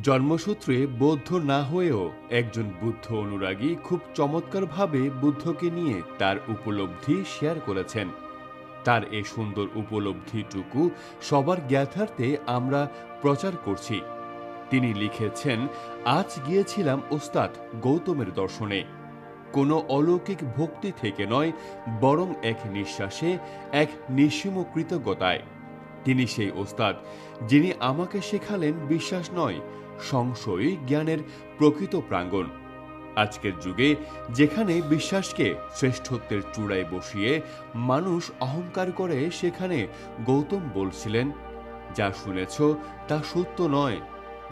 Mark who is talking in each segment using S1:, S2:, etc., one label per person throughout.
S1: জন্মসূত্রে বৌদ্ধ না হয়েও একজন বুদ্ধ অনুরাগী খুব চমৎকারভাবে বুদ্ধকে নিয়ে তার উপলব্ধি শেয়ার করেছেন। তার এ সুন্দর উপলব্ধিটুকু সবার জ্ঞাতার্থে আমরা প্রচার করছি। তিনি লিখেছেন, আজ গিয়েছিলাম ওস্তাদ গৌতমের দর্শনে। কোনো অলৌকিক ভক্তি থেকে নয়, বরং এক নিঃশ্বাসে, এক নিঃসীম কৃতজ্ঞতায়। তিনি সেই ওস্তাদ, যিনি আমাকে শেখালেন বিশ্বাস নয় সংশয় জ্ঞানের প্রকৃত প্রাঙ্গণ। আজকের যুগে যেখানে বিশ্বাসকে শ্রেষ্ঠত্বের চূড়ায় বসিয়ে মানুষ অহংকার করে, সেখানে গৌতম বলছিলেন, যা শুনেছ তা সত্য নয়,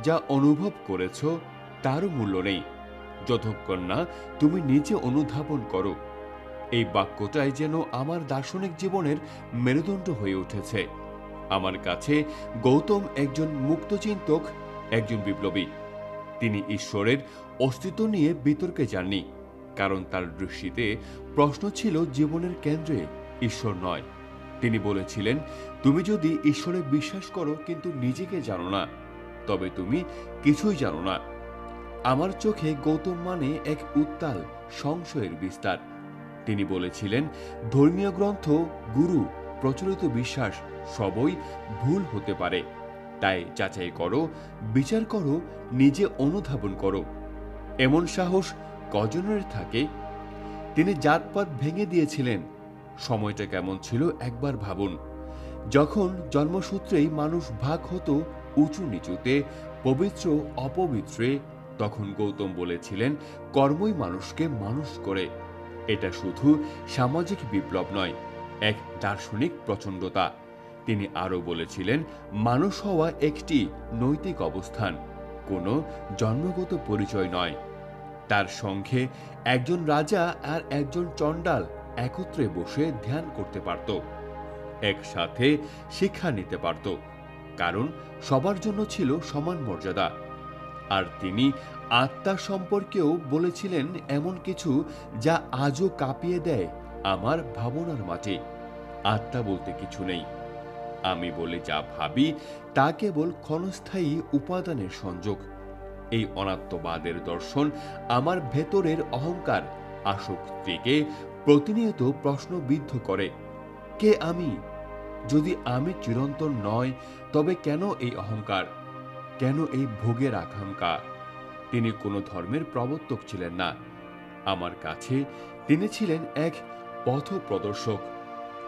S1: যা অনুভব করেছ তারও মূল্য নেই। যতক্ষণ না তুমি নিজে অনুধাবন করো, এই বাক্যটাই যেন আমার দার্শনিক জীবনের মেরুদণ্ড হয়ে উঠেছে। আমার কাছে গৌতম একজন মুক্তচিন্তক একজন বিপ্লবী। তিনি ঈশ্বরের অস্তিত্ব নিয়ে বিতর্কে যাননি, কারণ তার দৃষ্টিতে প্রশ্ন ছিল জীবনের কেন্দ্রে ঈশ্বর নয়। তিনি বলেছিলেন, তুমি যদি ঈশ্বরে বিশ্বাস করো কিন্তু নিজেকে জানো না, তবে তুমি কিছুই জানো না। আমার চোখে গৌতম মানে এক উত্তাল, সংশয়ের বিস্তার। তিনি বলেছিলেন, ধর্মীয় গ্রন্থ গুরু প্রচলিত বিশ্বাস সবই ভুল হতে পারে। তাই যাচাই করো, বিচার করো, নিজে অনুধাবন করো। এমন সাহস কজনের থাকে? তিনি জাতপাত ভেঙে দিয়েছিলেন। সময়টা কেমন ছিল একবার ভাবুন। যখন জন্মসূত্রেই মানুষ ভাগ হতো উঁচু নিচুতে, পবিত্র অপবিত্রে, তখন গৌতম বলেছিলেন, কর্মই মানুষকে মানুষ করে। এটা শুধু সামাজিক বিপ্লব নয় এক দার্শনিক প্রচণ্ডতা। তিনি আরও বলেছিলেন, মানুষ হওয়া একটি নৈতিক অবস্থান, কোনো জন্মগত পরিচয় নয়। তার সঙ্গে একজন রাজা আর একজন চণ্ডাল একত্রে বসে ধ্যান করতে পারত, একসাথে শিক্ষা নিতে পারত, কারণ সবার জন্য ছিল সমান মর্যাদা। আর তিনি আত্মা সম্পর্কেও বলেছিলেন এমন কিছু যা আজও কাঁপিয়ে দেয় আমার ভাবনার মাটি আত্মা বলতে কিছু নেই। আমি বলে যা ভাবি, তা কেবল ক্ষণস্থায়ী উপাদানের সংযোগ। এই অনাত্মবাদের দর্শন আমার ভেতরের অহংকার, আসক্তিকে প্রতিনিয়ত প্রশ্নবিদ্ধ করে। কে আমি? যদি আমি চিরন্তন নয় তবে কেন এই অহংকার? কেন এই ভোগের আকাঙ্ক্ষা? তিনি কোনো ধর্মের প্রবর্তক ছিলেন না। আমার কাছে তিনি ছিলেন এক পথ প্রদর্শক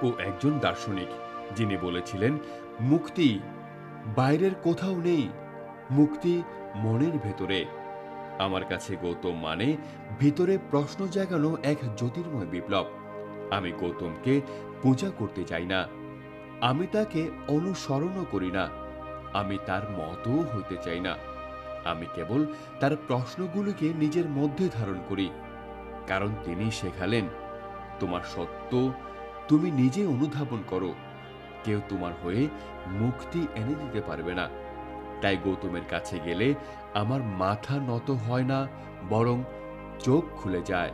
S1: ও একজন দার্শনিক, যিনি বলেছিলেন, মুক্তি বাইরের কোথাও নেই, মুক্তি মনের ভেতরে। আমার কাছে গৌতম মানে ভিতরে প্রশ্ন জাগানো এক জ্যোতির্ময় বিপ্লব। আমি গৌতমকে পূজা করতে চাই না, আমি তাকে অনুসরণও করি না, আমি তার মতও হইতে চাই না। আমি কেবল তার প্রশ্নগুলিকে নিজের মধ্যে ধারণ করি। কারণ তিনি শেখালেন তোমার সত্য তুমি নিজে অনুধাবন করো। কেউ তোমার হয়ে মুক্তি এনে দিতে পারবে না। তাই গৌতমের কাছে গেলে আমার মাথা নত হয় না, বরং চোখ খুলে যায়।